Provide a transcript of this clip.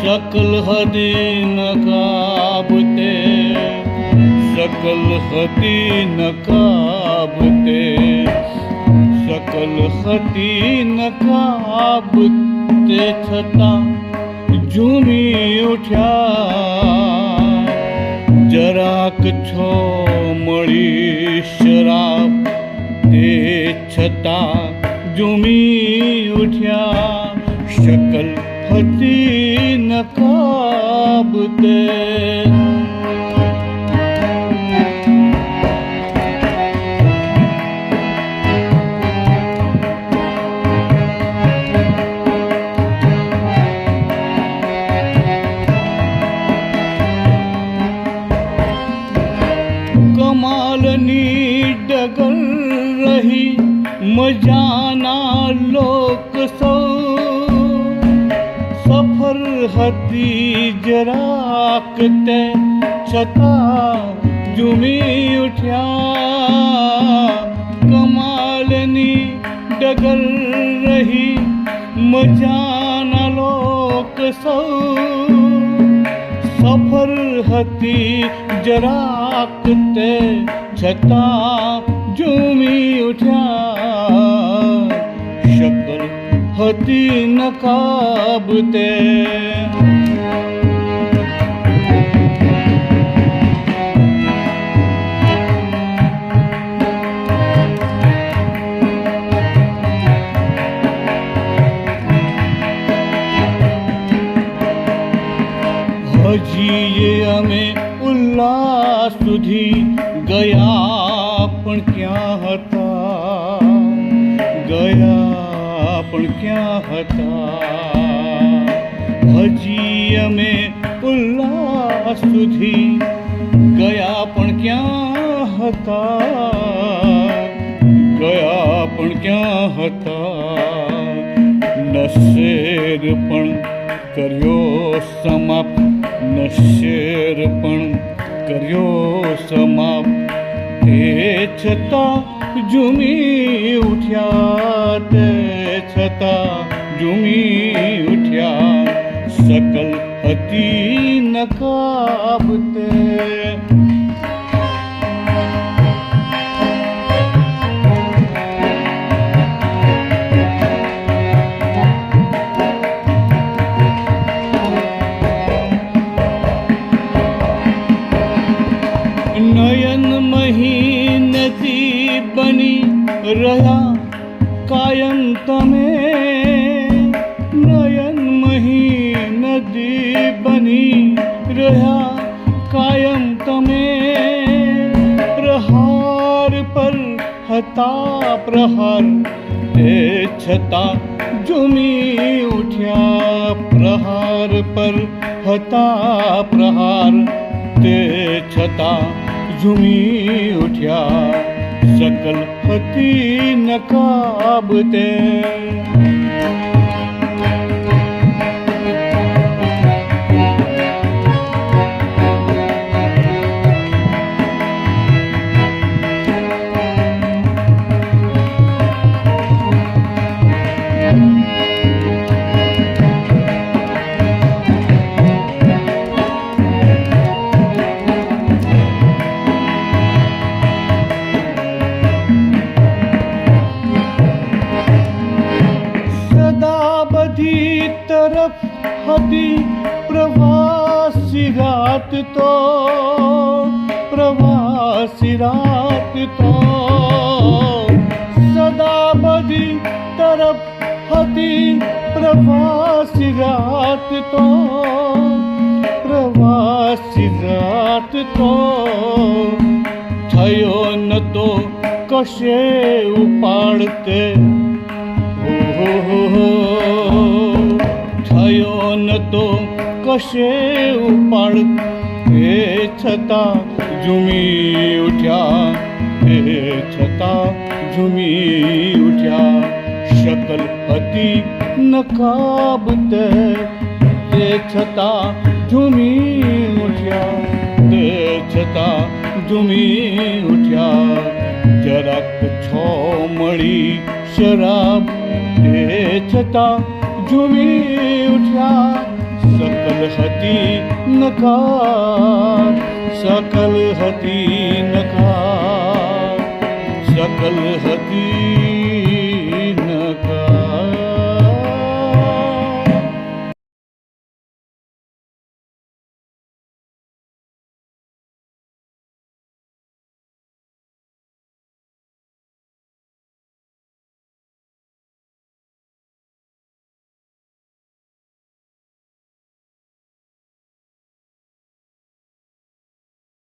શકલ હતી નકાબતે શકલ હતી નકાબતે શકલ હતી નકાબતે છતાં ઝૂમી ઉઠ્યા જરાક છો મળી શરાબ તે છતાં ઝૂમી ઉઠ્યા. શકલ હતી નકાબતે કમાલની ਮਜਾਨਾ ਲੋਕ ਸੋ। ਸਫਰ ਹਤੀ ਜਰਾਕ ਤੇ ਛਤਾ ਜੁਮੀ ਉਠਿਆ। ਕਮਾਲਨੀ ਡਗਰ ਰਹੀ ਮਜਾਨਾ ਲੋਕ ਸੋ। ਸਫਰ ਹਤੀ ਜਰਾਕ ਤੇ ਛਤਾ झूमी उठिया शकल हती नकाब ते हजी ये हमें उल्लास सुधी गया પણ ક્યાં હતા? ગયા પણ ક્યાં હતા? હજી અમે ઉલ્લાસ સુધી ગયા પણ ક્યાં હતા? ગયા પણ ક્યાં હતા? નશેર પણ કર્યો સમાપ્ત નશેર પણ કર્યો સમાપ્ત તે છતાં ઝૂમી ઉઠ્યા તે છતાં ઝૂમી ઉઠ્યા સકલ હતી નકાબતે નયન રહ્યા કાયમ તમે નયન મહી નદી બની રહ્યા કાયમ તમે પ્રહાર પર હતા પ્રહાર એ છતાં ઝૂમી ઉઠ્યા પ્રહાર પર હતા પ્રહાર તે છતાં ઝૂમી ઉઠ્યા શકલ હતી નકાબતે. સદા હતી પ્રવાસી રાત તો પ્રવાસી રાત તો સદા બધી તરફ હતી પ્રવાસી રાત તો પ્રવાસી રાત તો થયો ન તો કશે ઉપાડતે ઓહો થયો ન તો કશે ઉપાડ એ છતાં ઝૂમી ઉઠ્યા એ છતાં ઝૂમી ઉઠ્યા શકલ હતી નકાબતે તે છતાં ઝૂમી ઉઠ્યા તે છતાં ઝૂમી ઉઠ્યા જરાક છો મળી શરાબ તે છતાં ठ सकल हती नकार सकल सती नती